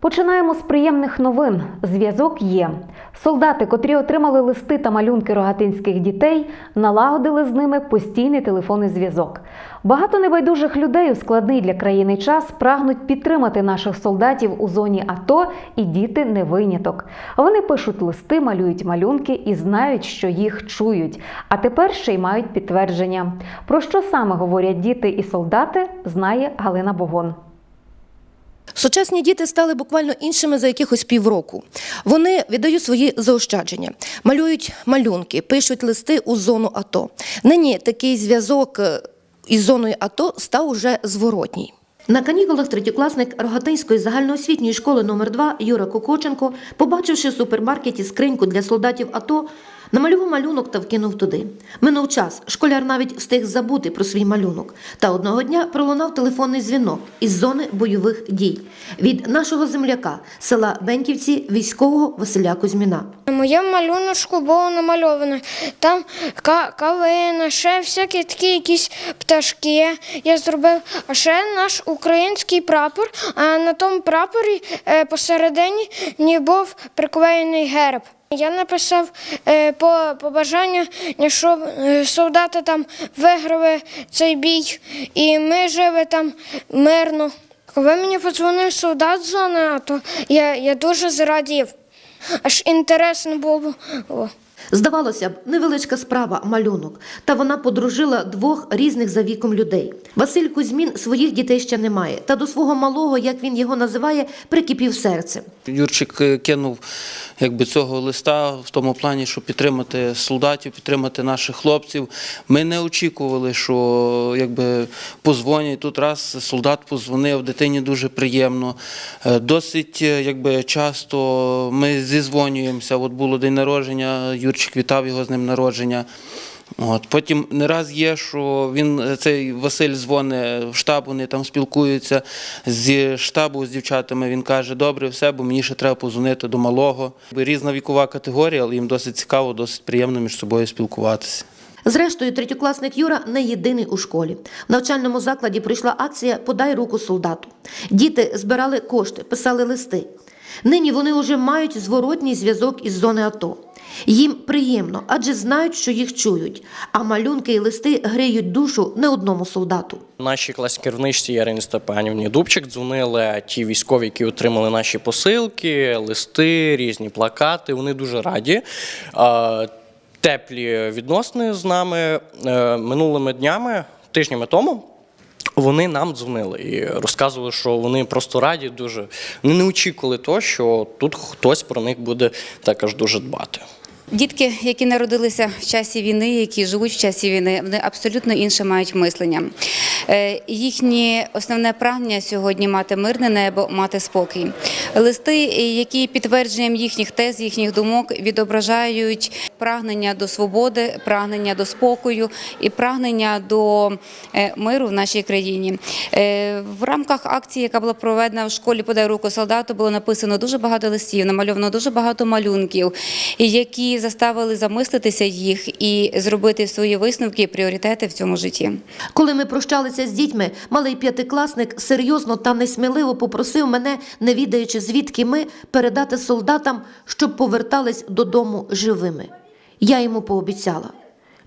Починаємо з приємних новин. Зв'язок є. Солдати, котрі отримали листи та малюнки рогатинських дітей, налагодили з ними постійний телефонний зв'язок. Багато небайдужих людей у складний для країни час прагнуть підтримати наших солдатів у зоні АТО, і діти не виняток. Вони пишуть листи, малюють малюнки і знають, що їх чують. А тепер ще й мають підтвердження. Про що саме говорять діти і солдати, знає Галина Богон. Сучасні діти стали буквально іншими за якихось півроку. Вони віддають свої заощадження, малюють малюнки, пишуть листи у зону АТО. Нині такий зв'язок е, із зоною АТО став уже зворотній. На канікулах третьокласник Рогатинської загальноосвітньої школи номер 2 Юра Кокоченко, побачивши в супермаркеті скриньку для солдатів АТО, намалював малюнок та вкинув туди. Минув час, школяр навіть встиг забути про свій малюнок. Та одного дня пролунав телефонний дзвінок із зони бойових дій від нашого земляка села Бенківці військового Василя Кузьміна. На моєму малюночку було намальовано там ка- калина, ще всякі такі якісь пташки я зробив. А ще наш український прапор, а на тому прапорі е, посередині ні був приклеєний герб. Я написав е, по побажання, щоб е, солдати там виграли цей бій, і ми жили там мирно. Коли мені подзвонив солдат з АТО, я, я дуже зрадів. Аж інтересно було. Здавалося б, невеличка справа малюнок, та вона подружила двох різних за віком людей. Василь Кузьмін своїх дітей ще не має, та до свого малого, як він його називає, прикипів серце. Юрчик е, кинув якби, цього листа в тому плані, щоб підтримати солдатів, підтримати наших хлопців. Ми не очікували, що якби, позвонять. Тут раз солдат позвонив, дитині дуже приємно. Е, Досить е, якби, часто ми зізвонюємося. От було день народження, Юрчик вітав його з ним народження. От. Потім не раз є, що він, е, цей Василь дзвонить в штаб, вони там спілкуються зі штабу з дівчатами. Він каже, добре, все, бо мені ще треба позвонити до малого. Різна вікова категорія, але їм досить цікаво, досить приємно між собою спілкуватися. Зрештою, третьокласник Юра не єдиний у школі. В навчальному закладі прийшла акція Подай руку солдату. Діти збирали кошти, писали листи. Нині вони вже мають зворотній зв'язок із зони АТО. Їм приємно, адже знають, що їх чують, а малюнки і листи гріють душу не одному солдату. Нашій класній керівничці Ярині Степанівні Дубчик дзвонили ті військові, які отримали наші посилки, листи, різні плакати. Вони дуже раді. Теплі відносини з нами Е, минулими днями, тижнями тому. Вони нам дзвонили і розказували, що вони просто раді дуже. Вони не очікували того, що тут хтось про них буде також дуже дбати. Дітки, які народилися в часі війни, які живуть в часі війни, вони абсолютно інше мають мислення. Е, Їхнє основне прагнення сьогодні мати мирне небо, мати спокій. Листи, які підтвердженням їхніх тез, їхніх думок відображають прагнення до свободи, прагнення до спокою і прагнення до е, миру в нашій країні. Е, В рамках акції, яка була проведена в школі «Подай руку солдату, було написано дуже багато листів, намальовано дуже багато малюнків, заставили замислитися їх і зробити свої висновки і пріоритети в цьому житті. Коли ми прощалися з дітьми, малий п'ятикласник серйозно та несміливо попросив мене, не відаючи звідки ми, передати солдатам, щоб повертались додому живими. Я йому пообіцяла.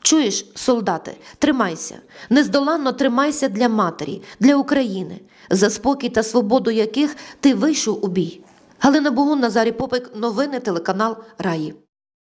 Чуєш, солдати, тримайся, нездоланно тримайся для матері, для України, за спокій та свободу яких ти вийшов у бій. Галина Богун, Назарій Попик, новини телеканал Раї.